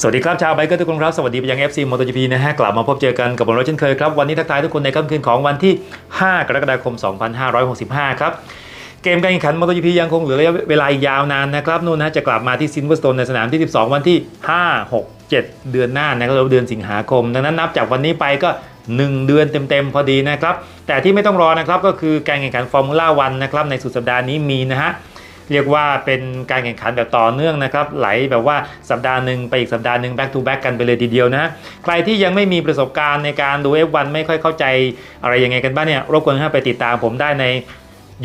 สวัสดีครับชาวไบเกอร์ทุกคนครับ สวัสดีไปยัง FC MotoGP นะฮะ กลับมาพบเจอกันกับผมเราเช่นเคยครับ วันนี้ทักทายทุกคนในค่ำคืนของวันที่ 5 กรกฎาคม 2565 ครับ เกมการแข่งขัน MotoGP ยังคงเหลือระยะเวลาอีกยาวนานนะครับนู่นนะจะกลับมาที่ซินเวอร์สโตนในสนามที่ 12 วันที่ 5 6 7 เดือนหน้านะครับเดือนสิงหาคม ดังนั้นนับจากวันนี้ไปก็ 1 เดือนเต็มๆพอดีนะครับแต่ที่ไม่ต้องรอนะครับก็คือการแข่งขันฟอร์มูล่าวันนะครับในสุดสัปดาห์นี้มีนะฮะ เรียกว่าเป็นการแข่งขันแบบต่อเนื่องนะครับ ไหลแบบว่าสัปดาห์หนึ่งไปอีกสัปดาห์หนึ่ง back to back กันไปเลยทีเดียวนะ ใครที่ยังไม่มีประสบการณ์ในการดู F1 ไม่ค่อยเข้าใจอะไรยังไงกันบ้างเนี่ยรบกวนให้ไปติดตามผมได้ใน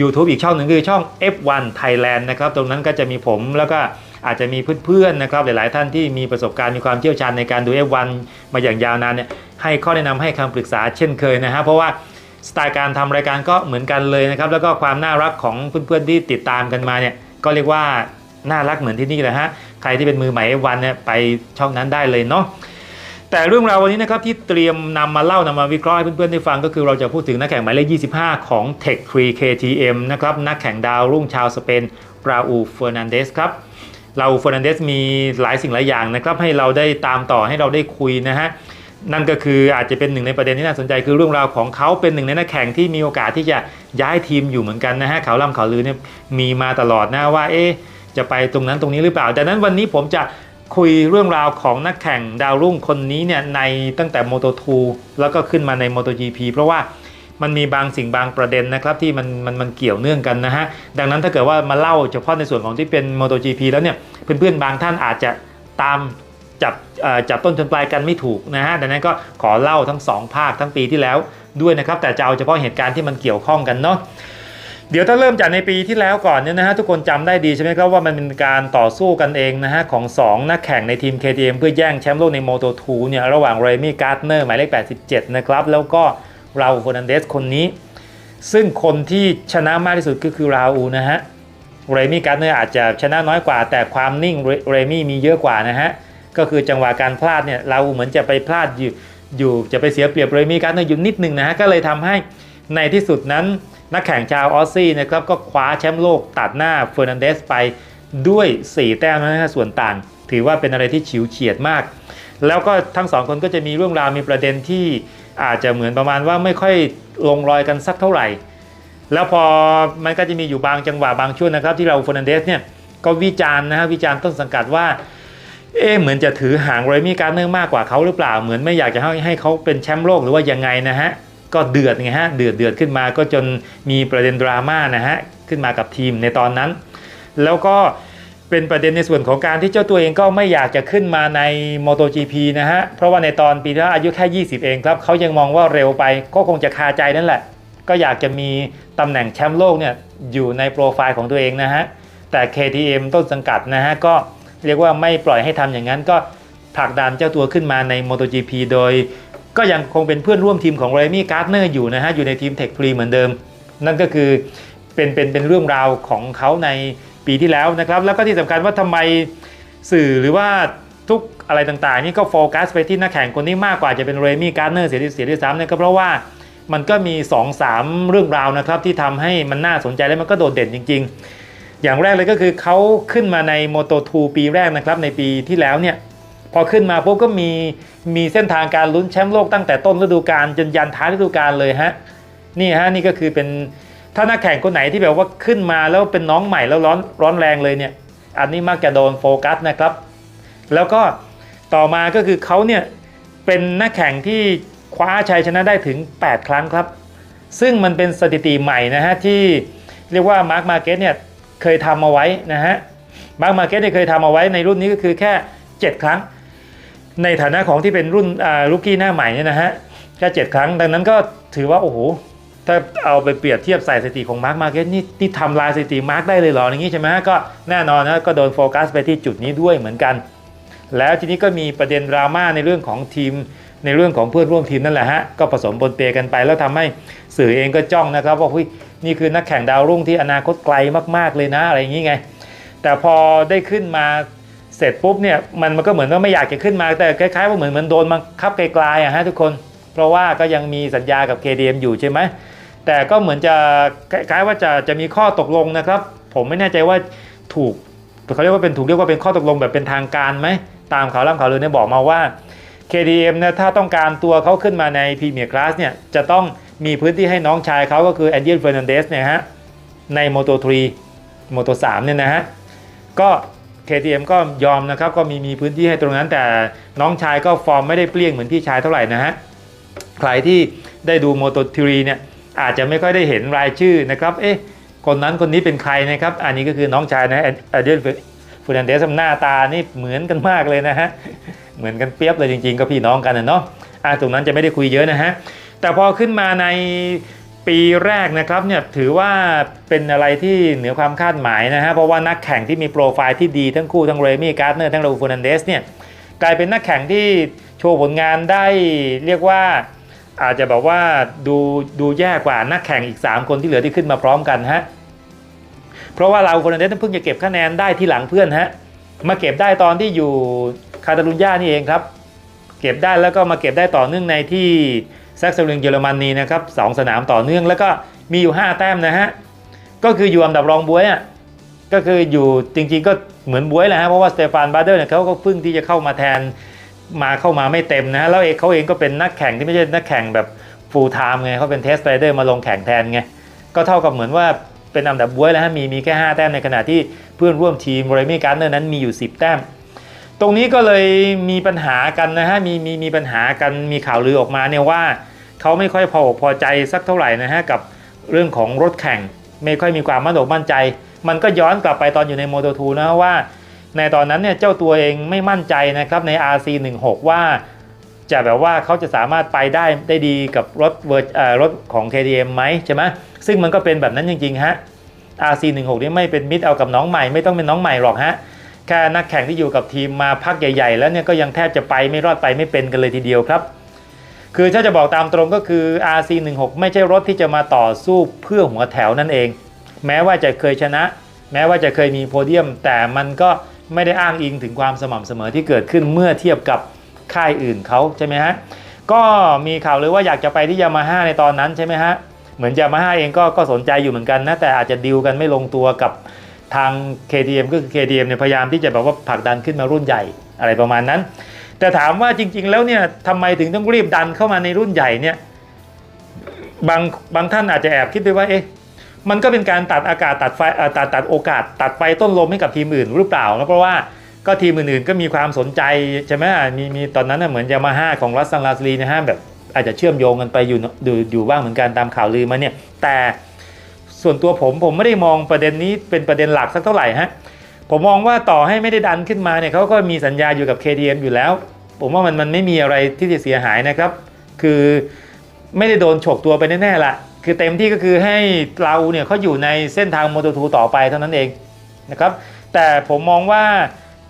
YouTube อีกช่องหนึ่งคือช่อง F1 Thailand นะครับ ตรงนั้นก็จะมีผมแล้วก็อาจจะมีเพื่อนๆนะครับหลายๆท่านที่มีประสบการณ์มีความเชี่ยวชาญในการดู F1 มาอย่างยาวนานเนี่ยให้ข้อแนะนำให้คำปรึกษาเช่นเคยนะฮะเพราะว่าสไตล์การทำรายการก็เหมือนกันเลยนะครับแล้วก็ความน่ารักของเพื่อนๆที่ติดตามกันมาเนี่ย ก็เรียกว่าน่ารักเหมือนที่นี่แหละฮะ ใครที่เป็นมือใหม่วันเนี่ยไปช่องนั้นได้เลยเนาะแต่เรื่องราววันนี้นะครับที่เตรียมนำมาเล่านำมาวิเคราะห์ให้เพื่อนๆได้ฟังก็คือเราจะพูดถึงนักแข่งหมายเลข 25 ของ Tech 3 KTM นะครับนักแข่งดาวรุ่งชาวสเปนราอูเฟอร์นันเดสครับราอูเฟอร์นันเดสมีหลายสิ่งหลายอย่างนะครับให้เราได้ตามต่อให้เราได้คุยนะฮะ นั่นก็คืออาจจะเป็นหนึ่งในประเด็นที่น่าสนใจคือเรื่องราวของเขาเป็นหนึ่งในนักแข่งที่มีโอกาสที่จะย้ายทีมอยู่เหมือนกันนะฮะข่าวล่ำข่าวลือเนี่ยมีมาตลอดนะว่าเอ๊จะไปตรงนั้นตรงนี้หรือเปล่าดังนั้นวันนี้ผมจะคุยเรื่องราวของนักแข่งดาวรุ่งคนนี้เนี่ยในตั้งแต่ Moto2 แล้วก็ขึ้นมาใน MotoGP เพราะว่ามันมีบางสิ่งบางประเด็นนะครับที่มันมันมันเกี่ยวเนื่องกันนะฮะดังนั้นถ้าเกิดว่ามาเล่าเฉพาะในส่วนของที่เป็น MotoGP แล้วเนี่ยเพื่อนๆบางท่านอาจจะตาม จับจับต้นชนปลายกันไม่ถูกนะฮะดังนั้นก็ขอเล่าทั้ง 2 ภาคทั้งปีที่แล้วด้วยนะครับ แต่จะเอาเฉพาะเหตุการณ์ที่มันเกี่ยวข้องกันเนาะเดี๋ยวถ้าเริ่มจากในปีที่แล้วก่อนเนี่ยนะฮะทุกคนจำได้ดีใช่ไหมครับว่ามันเป็นการต่อสู้กันเองนะฮะของ 2 นักแข่งในทีม KTM เพื่อแย่งแชมป์โลกใน Moto2 เนี่ยระหว่างเรมี่การ์ดเนอร์หมายเลข 87 นะครับ แล้วก็ราอูฟอนันเดสคนนี้ ซึ่งคนที่ชนะมากที่สุดก็คือราอูนะฮะเรมี่การ์ดเนอร์อาจจะชนะน้อยกว่า แต่ความนิ่งเรมี่มีเยอะกว่านะฮะ ก็คือจังหวะการพลาดเนี่ยเราเหมือนจะไปพลาดอยู่อยู่จะไปเสียเปรียบเรมี่การเนอยู่นิดนึงนะฮะก็เลยทำให้ในที่สุดนั้นนักแข่งชาวออสซี่นะครับก็คว้าแชมป์โลกตัดหน้าเฟอร์นันเดสไปด้วย 4 แต้มนะฮะส่วนต่าง ถือว่าเป็นอะไรที่ฉิวเฉียดมาก แล้วก็ทั้งสองคนก็จะมีเรื่องราวมีประเด็นที่อาจจะเหมือนประมาณว่าไม่ค่อยลงรอยกันสักเท่าไหร่ แล้วพอมันก็จะมีอยู่บางจังหวะบางช่วงนะครับ ที่เราเฟอร์นันเดสเนี่ยก็วิจารณ์นะฮะวิจารณ์ต้นสังกัดว่า เอ๊เหมือนจะถือหางเรมี่การ์เนอร์มากกว่าเขาหรือเปล่าเหมือนไม่อยากจะให้ให้เขาเป็นแชมป์โลกหรือว่ายังไงนะฮะก็เดือดไงฮะเดือดเดือดขึ้นมาก็จนมีประเด็นดราม่านะฮะขึ้นมากับทีมในตอนนั้น แล้วก็เป็นประเด็นในส่วนของการที่เจ้าตัวเองก็ไม่อยากจะขึ้นมาใน MotoGP นะฮะ เพราะว่าในตอนปีที่อายุแค่ 20 เองครับ เขายังมองว่าเร็วไปก็คงจะคาใจนั่นแหละ ก็อยากจะมีตำแหน่งแชมป์โลกเนี่ยอยู่ในโปรไฟล์ของตัวเองนะฮะ แต่ KTM ต้นสังกัดนะฮะ ก็ เรียกว่าไม่ปล่อยให้ทำอย่างนั้น ก็ผลักดันเจ้าตัวขึ้นมาใน MotoGP โดย ก็ยังคงเป็นเพื่อนร่วมทีมของเรมี่การ์ดเนอร์อยู่นะฮะอยู่ในทีม Tech 3เหมือนเดิม นั่นก็คือเป็นเป็นเป็นเรื่องราวของเขาในปีที่แล้วนะครับ แล้วก็ที่สำคัญว่าทำไมสื่อหรือว่าทุกอะไรต่างๆ นี่ก็โฟกัสไปที่นักแข่งคนนี้มากกว่าจะเป็นเรมี่การ์เนอร์เสียที่เสียที่ซ้ำเนี่ยก็เพราะว่ามันก็มี 2-3 เรื่องราวนะครับที่ทำให้มันน่าสนใจและมันก็โดดเด่นจริง ๆ อย่างแรกเลยก็คือเขาขึ้นมาใน Moto2 ปีแรกนะครับในปีที่แล้วเนี่ยพอขึ้นมาปุ๊บก็มีมีเส้นทางการลุ้นแชมป์โลกตั้งแต่ต้นฤดูกาลจนยันท้ายฤดูกาลเลยฮะนี่ฮะนี่ก็คือเป็นถ้านักแข่งคนไหนที่แบบว่าขึ้นมาแล้วเป็นน้องใหม่แล้วร้อนร้อนแรงเลยเนี่ยอันนี้มักจะโดนโฟกัสนะครับ แล้วก็ต่อมาก็คือเขาเนี่ยเป็นนักแข่งที่คว้าชัยชนะได้ถึง 8 ครั้งครับ ซึ่งมันเป็นสถิติใหม่นะฮะที่เรียกว่ามาร์คมาเก็ตเนี่ย เคยทำเอาไว้นะฮะมาร์คมาเก็ตเนี่ยเคยทำเอาไว้ในรุ่นนี้ก็คือแค่ 7 ครั้ง ในฐานะของที่เป็นรุ่นลูกี้หน้าใหม่เนี่ยนะฮะแค่ 7 ครั้ง ดังนั้นก็ถือว่าโอ้โหถ้าเอาไปเปรียบเทียบใส่สถิติของมาร์คมาเก็ตนี่นี่ทำลายสถิติมาร์คได้เลยเหรออย่างนี้ใช่ไหมก็แน่นอนนะก็โดนโฟกัสไปที่จุดนี้ด้วยเหมือนกัน แล้วทีนี้ก็มีประเด็นดราม่าในเรื่องของทีมในเรื่องของเพื่อนร่วมทีมนั่นแหละฮะก็ผสมปนเปกันไปแล้วทำให้สื่อเองก็จ้องนะครับว่า นี่คือนักแข่งดาวรุ่งที่อนาคตไกลมากๆเลยนะอะไรอย่างนี้ไง แต่พอได้ขึ้นมาเสร็จปุ๊บเนี่ยมันมันก็เหมือนว่าไม่อยากจะขึ้นมาแต่คล้ายๆว่าเหมือนมือนโดนบังคับไกลๆอะฮะทุกคน เพราะว่าก็ยังมีสัญญากับ KDM อยู่ใช่ไหมแต่ก็เหมือนจะคล้ายๆว่าจะจะมีข้อตกลงนะครับ ผมไม่แน่ใจว่าถูกเขาเรียกว่าเป็นถูกเรียกว่าเป็นข้อตกลงแบบเป็นทางการไหมตามข่าวล่ำข่าวลือเนี่ยบอกมาว่า KTM เนี่ยถ้าต้องการตัวเขาขึ้นมาในพรีเมียร์คลาสเนี่ยจะต้อง มีพื้นที่ให้น้องชายเขาก็คือแอนเดียนเฟอร์นันเดสเนี่ยฮะใน Moto 3 Moto 3เนี่ยนะฮะก็ KTM ก็ยอมนะครับก็มีมีพื้นที่ให้ตรงนั้น แต่น้องชายก็ฟอร์มไม่ได้เปรี้ยงเหมือนพี่ชายเท่าไหร่นะฮะใครที่ได้ดู Moto 3เนี่ยอาจจะไม่ค่อยได้เห็นรายชื่อนะครับเอ๊ะคนนั้นคนนี้เป็นใครนะครับอันนี้ก็คือน้องชายนะแอนเดียนเฟอร์นันเดสหน้าตานี่เหมือนกันมากเลยนะฮะเหมือนกันเปรียบเลยจริงๆ ก็พี่น้องกันนะเนาะอะตรงนั้นจะไม่ได้คุยเยอะนะฮะ แต่พอขึ้นมาในปีแรกนะครับเนี่ยถือว่าเป็นอะไรที่เหนือความคาดหมายนะฮะเพราะว่านักแข่งที่มีโปรไฟล์ที่ดีทั้งคู่ทั้งเรมี่การ์ดเนอร์ทั้งโรฟูนันเดสเนี่ยกลายเป็นนักแข่งที่โชว์ผลงานได้เรียกว่าอาจจะบอกว่าดูดูแย่กว่านักแข่งอีก 3 คนที่เหลือที่ขึ้นมาพร้อมกันฮะเพราะว่าเราคนนั้นเพิ่งจะเก็บคะแนนได้ที่หลังเพื่อนฮะมาเก็บได้ตอนที่อยู่คาตาลุญญานี่เองครับ เก็บได้แล้วก็มาเก็บได้ต่อเนื่องในที่ แซกเซ์ลิงเยอรมนีนะครับสองสนามต่อเนื่องแล้วก็มีอยู่ 5 แต้มนะฮะ ก็คืออยู่อันดับรองบวยอะก็คืออยู่จริงๆก็เหมือนบวยแหละฮะเพราะว่าสเตฟานบาร์เดอร์เนี่ยเขาก็เพิ่งที่จะเข้ามาแทนมาเข้ามาไม่เต็มนะฮะแล้วเองเขาเองก็เป็นนักแข่งที่ไม่ใช่นักแข่งแบบฟูลไทม์ไงเขาเป็นเทสไรเดอร์มาลงแข่งแทนไงก็เท่ากับเหมือนว่าเป็นอันดับบวยแล้วฮะมีมีแค่ 5 แต้มในขณะที่เพื่อนร่วมทีมเรมี่การ์เนอร์นั้นมีอยู่ 10 แต้ม ตรงนี้ก็เลยมีปัญหากันนะฮะมีมีมีปัญหากันมีข่าวลือออกมาเนี่ยว่าเขาไม่ค่อยพอพอใจสักเท่าไหร่นะฮะกับเรื่องของรถแข่ง ไม่ค่อยมีความมั่นอกมั่นใจ มันก็ย้อนกลับไปตอนอยู่ในโมโตทูนะว่า ในตอนนั้นเนี่ยเจ้าตัวเองไม่มั่นใจนะครับใน RC16 ว่าจะแบบว่าเขาจะสามารถไปได้ได้ดีกับรถเวอร์เอ่อรถของ KTM ไหมใช่ไหมซึ่งมันก็เป็นแบบนั้นจริงๆฮะ RC16 นี่ไม่เป็นมิตรเอากับน้องใหม่ไม่ต้องเป็นน้องใหม่หรอกฮะ แค่นักแข่งที่อยู่กับทีมมาพักใหญ่ ๆ แล้วเนี่ยก็ยังแทบจะไปไม่รอดไปไม่เป็นกันเลยทีเดียวครับ คือถ้าจะบอกตามตรงก็คือ RC16 ไม่ใช่รถที่จะมาต่อสู้เพื่อหัวแถวนั่นเอง แม้ว่าจะเคยชนะ แม้ว่าจะเคยมีโพเดียม แต่มันก็ไม่ได้อ้างอิงถึงความสม่ำเสมอที่เกิดขึ้นเมื่อเทียบกับค่ายอื่นเขาใช่ไหมฮะก็มีข่าวเลยว่าอยากจะไปที่ยามาฮ่าในตอนนั้นใช่ไหมฮะเหมือนยามาฮ่าเองก็ก็สนใจอยู่เหมือนกันนะแต่อาจจะดิวกันไม่ลงตัวกับ ทาง KTM ก็คือ KTM เนี่ยพยายามที่จะแบบว่าผลักดันขึ้นมารุ่นใหญ่อะไรประมาณนั้น แต่ถามว่าจริง ๆ แล้วเนี่ยทำไมถึงต้องรีบดันเข้ามาในรุ่นใหญ่เนี่ยบางบางท่านอาจจะแอบคิดไปว่าเอ๊ะมันก็เป็นการตัดอากาศตัดไฟตัดตัดโอกาส ตัดไฟต้นลมให้กับทีมอื่นหรือเปล่าแล้วเพราะว่าก็ทีมอื่นๆก็มีความสนใจใช่ไหมมีมีตอนนั้นน่ะเหมือนยามาฮ่าของรัสซังลาสลีนะฮะแบบอาจจะเชื่อมโยงกันไปอยู่อยู่อยู่บ้างเหมือนกันตามข่าวลือมาเนี่ยแต่ ส่วนตัวผมผมไม่ได้มองประเด็นนี้เป็นประเด็นหลักสักเท่าไหร่ฮะผมมองว่าต่อให้ไม่ได้ดันขึ้นมาเนี่ยเขาก็มีสัญญาอยู่กับ KTM อยู่แล้ว ผมว่ามันมันไม่มีอะไรที่จะเสียหายนะครับ คือไม่ได้โดนฉกตัวไปแน่ๆละคือเต็มที่ก็คือให้เราเนี่ยเขาอยู่ในเส้นทางโมโตทูต่อไปเท่านั้นเองนะครับ แต่ผมมองว่า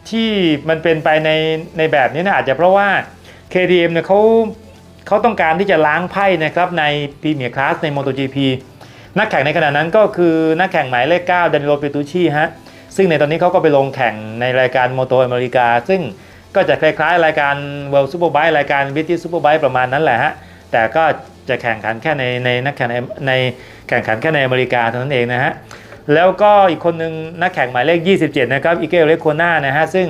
ที่มันเป็นไปในในแบบนี้นะอาจจะเพราะว่า KTM เนี่ยเขาเขาต้องการที่จะล้างไพ่นะครับในพรีเมียร์คลาสใน MotoGP นักแข่งในขณะนั้นก็คือนักแข่งหมายเลข9ดานิโลเปตูชีฮะซึ่งในตอนนี้เขาก็ไปลงแข่งในรายการโมโตอเมริกา ซึ่งก็จะคล้ายๆ รายการ World Superbike รายการ British Superbike ประมาณนั้นแหละฮะแต่ก็จะแข่งขันแค่ในในนักแข่งในในแข่งขันแค่ในอเมริกาเท่านั้นเองนะฮะแล้วก็อีกคนหนึ่งนักแข่งหมายเลข 27 นะครับอิเกลเลโคนานะฮะซึ่ง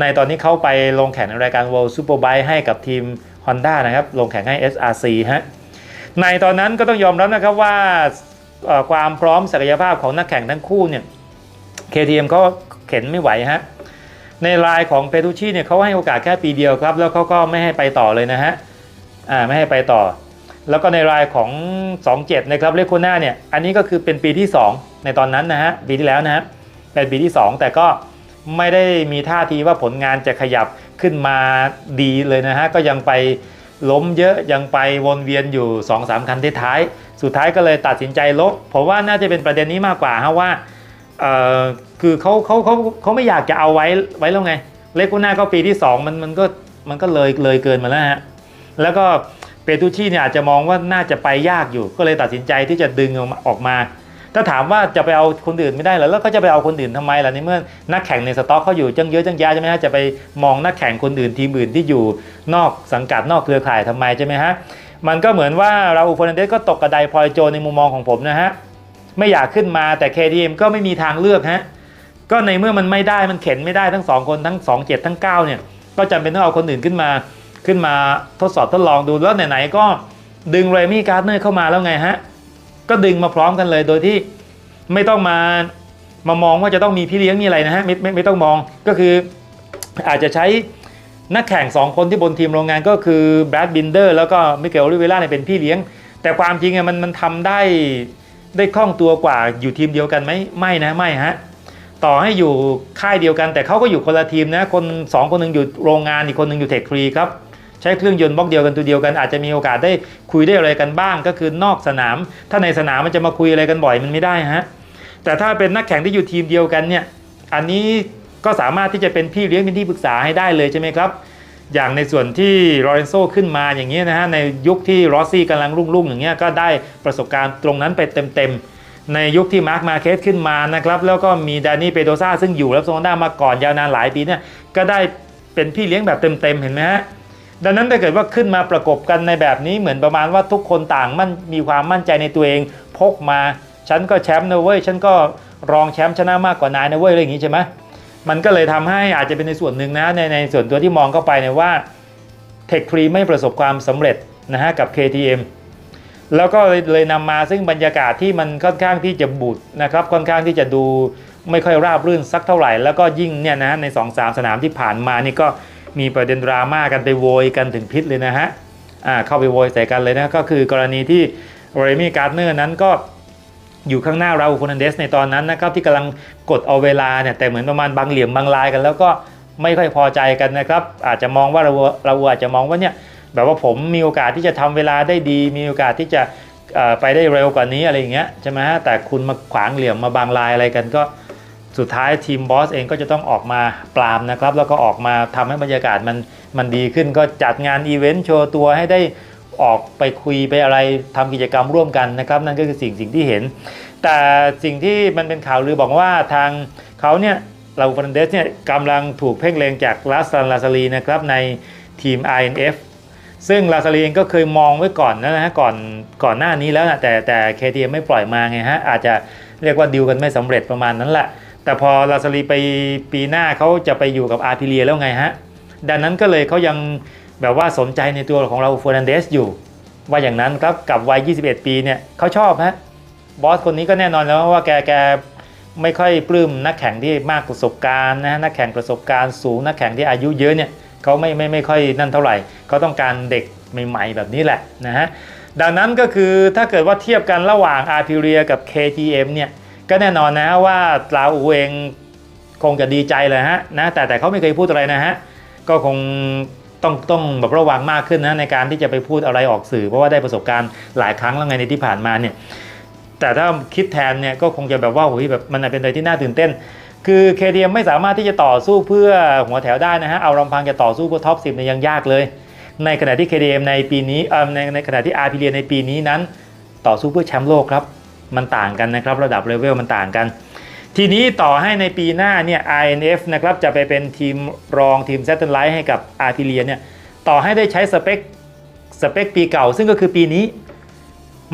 ในตอนนี้เขาไปลงแข่งในรายการ World Superbike ให้กับทีม Honda นะครับ ลงแข่งให้ SRC ฮะในตอนนั้นก็ต้องยอมรับนะครับว่า ความพร้อมศักยภาพของนักแข่งทั้งคู่เนี่ย KTM เขาเข็นไม่ไหวฮะ ในรายของเปตูชีเนี่ยเขาให้โอกาสแค่ปีเดียวครับ แล้วเขาก็ไม่ให้ไปต่อเลยนะฮะ อ่าไม่ให้ไปต่อ แล้วก็ในรายของ 27 นะครับเลโคน่าเนี่ย อันนี้ก็คือเป็นปีที่ 2 ในตอนนั้นนะฮะปีที่แล้วนะฮะเป็นปีที่ 2 แต่ก็ไม่ได้มีท่าทีว่าผลงานจะขยับขึ้นมาดีเลยนะฮะก็ยังไป ล้มเยอะยังไปวนเวียนอยู่ 2-3คันท,ท้าย สุดท้ายก็เลยตัดสินใจลบผมว่าน่าจะเป็นประเด็นนี้มากกว่าฮะว่าคือเขาเขาเขาเขาไม่อยากจะเอาไว้ไว้แล้วไง เลโกน่าก็ปีที่ 2 มันมันก็มันก็เลยเลยเกินมาแล้วฮะแล้วก็เปตูชี่เนี่ยอาจจะมองว่าน่าจะไปยากอยู่ ก็เลยตัดสินใจที่จะดึงออกมาออกมา ถ้าถามว่าจะไปเอาคนอื่นไม่ได้เหรอแล้วก็จะไปเอาคนอื่นทำไมล่ะในเมื่อนักแข่งในสต็อกเขาอยู่จังเยอะจังแยะใช่ไหมฮะจะไปมองนักแข่งคนอื่นทีมอื่นที่อยู่นอกสังกัดนอกเครือข่ายทำไมใช่ไหมฮะมันก็เหมือนว่าเราอูฟอนันเดสก็ตกกระไดพลอยโจรในมุมมองของผมนะฮะไม่อยากขึ้นมาแต่ KTM ก็ไม่มีทางเลือกฮะก็ในเมื่อมันไม่ได้มันเข็นไม่ได้ทั้ง 2 คนทั้ง 2 7 ทั้ง 9 เนี่ย ก็จำเป็นต้องเอาคนอื่นขึ้นมาขึ้นมาทดสอบทดลองดูแล้วไหนๆก็ดึงเรมี่การ์เนอร์เข้ามาแล้วไงฮะ ก็ดึงมาพร้อมกันเลย โดยที่ไม่ต้องมามามองว่าจะต้องมีพี่เลี้ยงมีอะไรนะฮะไม่ไม่ไม่ต้องมองก็คืออาจจะใช้นักแข่ง 2 คนที่บนทีมโรงงานก็คือแบรดบินเดอร์แล้วก็มิเกลลิเวล่าเนี่ยเป็นพี่เลี้ยง แต่ความจริงอะมันมันทำได้ได้คล่องตัวกว่าอยู่ทีมเดียวกันไหมไม่นะไม่ฮะต่อให้อยู่ค่ายเดียวกัน แต่เขาก็อยู่คนละทีมนะคน 2 คนหนึงอยู่โรงงานอีกคนหนึงอยู่เทคฟรีครับ ใช้เครื่องยนต์บล็อกเดียวกันตัวเดียวกันอาจจะมีโอกาสได้คุยได้อะไรกันบ้าง ก็คือนอกสนาม ถ้าในสนามมันจะมาคุยอะไรกันบ่อยมันไม่ได้ฮะแต่ถ้าเป็นนักแข่งที่อยู่ทีมเดียวกันเนี่ยอันนี้ก็สามารถที่จะเป็นพี่เลี้ยงเป็นที่ปรึกษาให้ได้เลยใช่ไหมครับ อย่างในส่วนที่ลอเรนโซขึ้นมาอย่างนี้นะฮะในยุคที่รอสซี่กำลังรุ่งๆอย่างเงี้ยก็ได้ประสบการณ์ตรงนั้นไปเต็มๆในยุคที่มาร์คมาเคสขึ้นมานะครับแล้วก็มีดานี่เปโดซาซึ่งอยู่แล้วโซนด้ามาก่อนยาวนานหลายปีเนี่ยก็ได้เป็นพี่เลี้ยงแบบเต็มๆเห็นไหมฮะ ดังนั้นถ้าเกิดว่าขึ้นมาประกบกันในแบบนี้เหมือนประมาณว่าทุกคนต่างมั่นมีความมั่นใจในตัวเอง พกมา ฉันก็แชมป์นะเว้ย ฉันก็รองแชมป์ชนะมากกว่านายนะเว้ยอะไรอย่างงี้ใช่ไหมมันก็เลยทำให้อาจจะเป็นในส่วนหนึ่งนะในในส่วนตัวที่มองเข้าไปเนี่ยว่าเทคฟรีไม่ประสบความสำเร็จนะฮะกับ KTM แล้วก็เลยเลยนำมาซึ่งบรรยากาศที่มันค่อนข้างที่จะบูดนะครับค่อนข้างที่จะดูไม่ค่อยราบรื่นสักเท่าไหร่ แล้วก็ยิ่งเนี่ยนะใน2-3สนามที่ผ่านมานี่ก็ มีประเด็นดราม่ากันไปโวยกันถึงพิษเลยนะฮะอ่าเข้าไปโวยใส่กันเลยนะ ก็คือกรณีที่เรมี่การ์เนอร์นั้นก็อยู่ข้างหน้าเราฟ e นันเดสในตอนนั้นนะครับที่กำลังกดเอาเวลาเนี่ยแต่เหมือนประมาณบางเหลี่ยมบางลายกัน แล้วก็ไม่ค่อยพอใจกันนะครับอาจจะมองว่าเราเราอาจจะมองว่าเนี่ยแบบว่าผมมีโอกาสที่จะทำเวลาได้ดี มีโอกาสที่จะไปได้เร็วกว่านี้อะไรอย่างเงี้ยใช่ไหมฮะแต่คุณมาขวางเหลี่ยมมาบางลายอะไรกันก็ สุดท้ายทีมบอสเองก็จะต้องออกมาปรามนะครับ แล้วก็ออกมาทำให้บรรยากาศมันมันดีขึ้น ก็จัดงานอีเวนต์โชว์ตัวให้ได้ออกไปคุยไปอะไรทำกิจกรรมร่วมกันนะครับ นั่นก็คือสิ่งสิ่งที่เห็น แต่สิ่งที่มันเป็นข่าวลือบอกว่าทางเขาเนี่ยลาฟันเดสเนี่ยกำลังถูกเพ่งเลงจากลาสซันลาซารีนะครับในทีม INF ซึ่งลาซารีเองก็เคยมองไว้ก่อนนะฮะก่อนก่อนหน้านี้แล้วนะแต่แต่ KTM ไม่ปล่อยมาไงฮะอาจจะเรียกว่าดิวกันไม่สำเร็จประมาณนั้นแหละ แต่พอลาซารีไปปีหน้าเขาจะไปอยู่กับอาร์พิเลียแล้วไงฮะ ดังนั้นก็เลยเขายังแบบว่าสนใจในตัวของเราเฟอร์นันเดสอยู่ ว่าอย่างนั้นครับกับวัย 21 ปีเนี่ยเขาชอบฮะบอสคนนี้ก็แน่นอนแล้วว่าแกแกไม่ค่อยปลื้มนักแข่งที่มากประสบการณ์นะนักแข่งประสบการณ์สูงนักแข่งที่อายุเยอะเนี่ยเขาไม่ไม่ไม่ค่อยนั่นเท่าไหร่เขาต้องการเด็กใหม่ๆแบบนี้แหละนะฮะดังนั้นก็คือถ้าเกิดว่าเทียบกันระหว่างอาร์พิเรียกับ KTM เนี่ย ก็แน่นอนนะว่าลาอูเองคงจะดีใจเลยฮะนะแต่แต่เขาไม่เคยพูดอะไรนะฮะก็คงต้องต้องแบบระวังมากขึ้นนะในการที่จะไปพูดอะไรออกสื่อ เพราะว่าได้ประสบการณ์หลายครั้งแล้วไงในที่ผ่านมาเนี่ยแต่ถ้าคิดแทนเนี่ยก็คงจะแบบว่าโอ้ยแบบมันเป็นอะไรที่น่าตื่นเต้น คือ KTM ไม่สามารถที่จะต่อสู้เพื่อหัวแถวได้นะฮะเอาลำพังจะต่อสู้เพื่อท็อป10เนี่ยยังยากเลย ในขณะที่ KTM ในปีนี้เอ่อในในขณะที่ r p เ a ในปีนี้นั้น ต่อสู้เพื่อแชมป์โลกครับ มันต่างกันนะครับระดับเลเวลมันต่างกัน ทีนี้ต่อให้ในปีหน้าเนี่ย INF นะครับจะไปเป็นทีมรองทีม s a t e l l i t e ให้กับ a r t i l i a เนี่ยต่อให้ได้ใช้สเปคสเปคปีเก่า ซึ่งก็คือปีนี้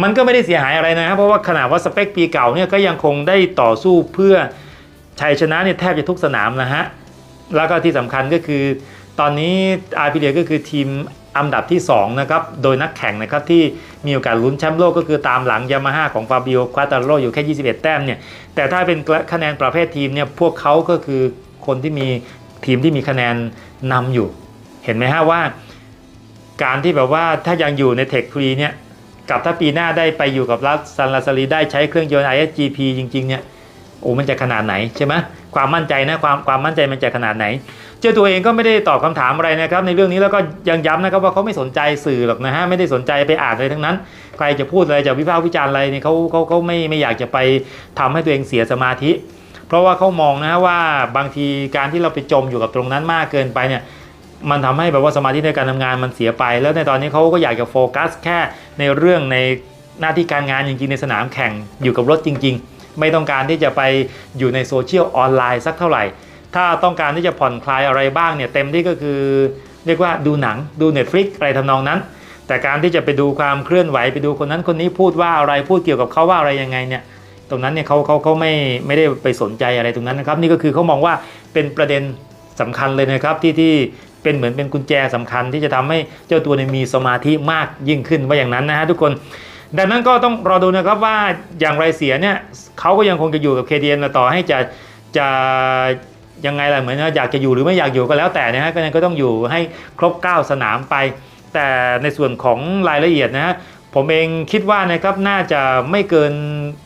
มันก็ไม่ได้เสียหายอะไรนะครับเพราะว่าขนาดว่าสเปคปีเก่าเนี่ยก็ยังคงได้ต่อสู้เพื่อชัยชนะเนี่ยแทบจะทุกสนามนะฮะแล้วก็ที่สำคัญก็คือตอนนี้อาร์พิเลียก็คือทีม อันดับที่2นะครับโดยนักแข่งนะครับที่มีโอกาสลุ้นแชมป์โลกก็คือตามหลังยามาฮ่าของฟาบิโอควาตาโรอยู่แค่ 21 แต้มเนี่ยแต่ถ้าเป็นคะแนนประเภททีมเนี่ยพวกเขาก็คือคนที่มีทีมที่มีคะแนนนำอยู่ เห็นไหมฮะว่า การที่แบบว่าถ้ายังอยู่ในเทคฟรีเนี่ยกับถ้าปีหน้าได้ไปอยู่กับรัสซันลาซารีได้ใช้เครื่องยนต์ ISGP จริงๆเนี่ยโอ้มันจะขนาดไหนใช่ไหมความมั่นใจนะความความมั่นใจมันจะขนาดไหน เจ้าตัวเองก็ไม่ได้ตอบคำถามอะไรนะครับ ในเรื่องนี้แล้วก็ยังย้ำนะครับว่าเขาไม่สนใจสื่อหรอกนะฮะไม่ได้สนใจไปอ่านอะไรทั้งนั้น ใครจะพูดอะไรจะวิพากษ์วิจารณ์อะไรเนี่ยเขาเขาเขาไม่ไม่อยากจะไปทำให้ตัวเองเสียสมาธิ เพราะว่าเขามองนะฮะว่าบางทีการที่เราไปจมอยู่กับตรงนั้นมากเกินไปเนี่ยมันทำให้แบบว่าสมาธิในการทำงานมันเสียไป แล้วในตอนนี้เขาก็อยากจะโฟกัสแค่ในเรื่องในหน้าที่การงานจริงๆในสนามแข่งอยู่กับรถจริง ๆ ไม่ต้องการที่จะไปอยู่ในโซเชียลออนไลน์สักเท่าไหร่ ถ้าต้องการที่จะผ่อนคลายอะไรบ้างเนี่ยเต็มที่ก็คือ เรียกว่าดูหนังดู Netflix อะไรทำนองนั้น แต่การที่จะไปดูความเคลื่อนไหวไปดูคนนั้นคนนี้พูดว่าอะไรพูดเกี่ยวกับเขาว่าอะไรยังไงเนี่ยตรงนั้นเนี่ยเขาเขาเขาไม่ไม่ได้ไปสนใจอะไรตรงนั้นนะครับนี่ก็คือเขามองว่าเป็นประเด็นสำคัญเลยนะครับที่ที่เป็นเหมือนเป็นกุญแจสำคัญที่จะทำให้เจ้าตัวเนี่ยมีสมาธิมากยิ่งขึ้นว่าอย่างนั้นนะฮะทุกคนดังนั้นก็ต้องรอดูนะครับว่าอย่างไรเสียเนี่ยเขาก็ยังคงจะอยู่กับ KTM ต่อให้จะจะ ยังไงล่ะเหมือนว่าอยากจะอยู่หรือไม่อยากอยู่ก็แล้วแต่นะฮะก็ยังก็ต้องอยู่ให้ครบ 9 สนามไป แต่ในส่วนของรายละเอียดนะฮะผมเองคิดว่านะครับน่าจะไม่เกิน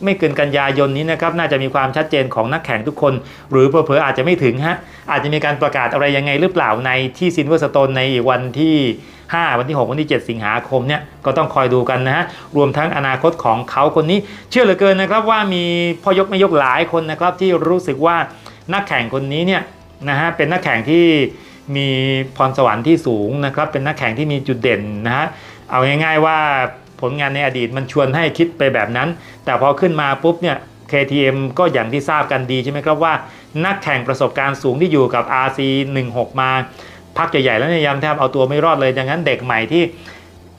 ไม่เกินกันยายนนี้นะครับน่าจะมีความชัดเจนของนักแข่งทุกคน หรือเผลอๆอาจจะไม่ถึงฮะอาจจะมีการประกาศอะไรยังไงหรือเปล่าในที่ซินเวอร์สโตนในวันที่ 5 วันที่ 6 วันที่ 7 สิงหาคมเนี่ยก็ต้องคอยดูกันนะฮะรวมทั้งอนาคตของเขาคนนี้ เชื่อเหลือเกินนะครับว่ามีพ่อยกไม่ยกหลายคนนะครับที่รู้สึกว่า นักแข่งคนนี้เนี่ยนะฮะเป็นนักแข่งที่มีพรสวรรค์ที่สูงนะครับ เป็นนักแข่งที่มีจุดเด่นนะฮะเอาง่ายๆว่าผลงานในอดีตมันชวนให้คิดไปแบบนั้น แต่พอขึ้นมาปุ๊บเนี่ย KTM ก็อย่างที่ทราบกันดีใช่ไหมครับว่า นักแข่งประสบการณ์สูงที่อยู่กับ RC 16 มาพักใหญ่ๆแล้วเนี่ยยังแทบเอาตัวไม่รอดเลยดังนั้นเด็กใหม่ที่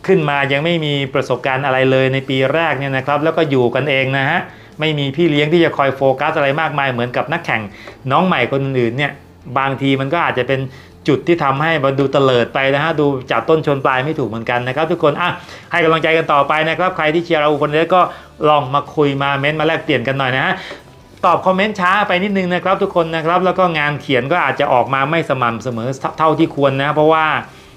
ขึ้นมายังไม่มีประสบการณ์อะไรเลยในปีแรกเนี่ยนะครับ แล้วก็อยู่กันเองนะฮะ ไม่มีพี่เลี้ยงที่จะคอยโฟกัสอะไรมากมายเหมือนกับนักแข่งน้องใหม่คนอื่นเนี่ยบางทีมันก็อาจจะเป็นจุดที่ทำให้มันดูเตลิดไปนะฮะดูจับต้นชนปลายไม่ถูกเหมือนกันนะครับ ทุกคนอะให้กำลังใจกันต่อไปนะครับ ใครที่เชียร์เราคนนี้ก็ลองมาคุยมาเม้นต์มาแลกเปลี่ยนกันหน่อยนะฮะตอบคอมเมนต์ช้าไปนิดนึงนะครับ ทุกคนนะครับแล้วก็งานเขียนก็อาจจะออกมาไม่สม่ำเสมอเท่าที่ควรนะเพราะว่า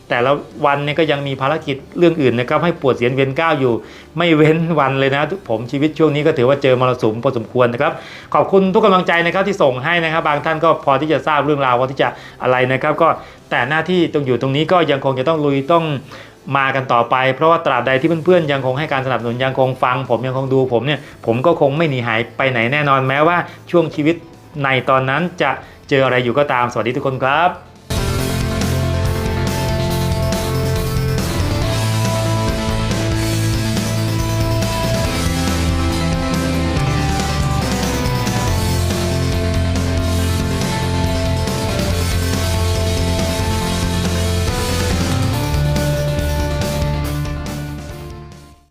แต่ละวันเนี่ยก็ยังมีภารกิจเรื่องอื่นนะครับให้ปวดเสียนเวียนก้าวอยู่ ไม่เว้นวันเลยนะผมชีวิตช่วงนี้ก็ถือว่าเจอมรสุมพอสมควรนะครับ ขอบคุณทุกกำลังใจนะครับที่ส่งให้นะครับ บางท่านก็พอที่จะทราบเรื่องราวพอที่จะอะไรนะครับ ก็แต่หน้าที่ตรงอยู่ตรงนี้ก็ยังคงจะต้องลุยต้องมากันต่อไปเพราะว่าตราบใดที่เพื่อนๆยังคงให้การสนับสนุนยังคงฟัง ผมยังคงดูผมเนี่ยผมก็คงไม่หนีหายไปไหนแน่นอนแม้ว่าช่วงชีวิตในตอนนั้นจะเจออะไรอยู่ก็ตามสวัสดีทุกคนครับ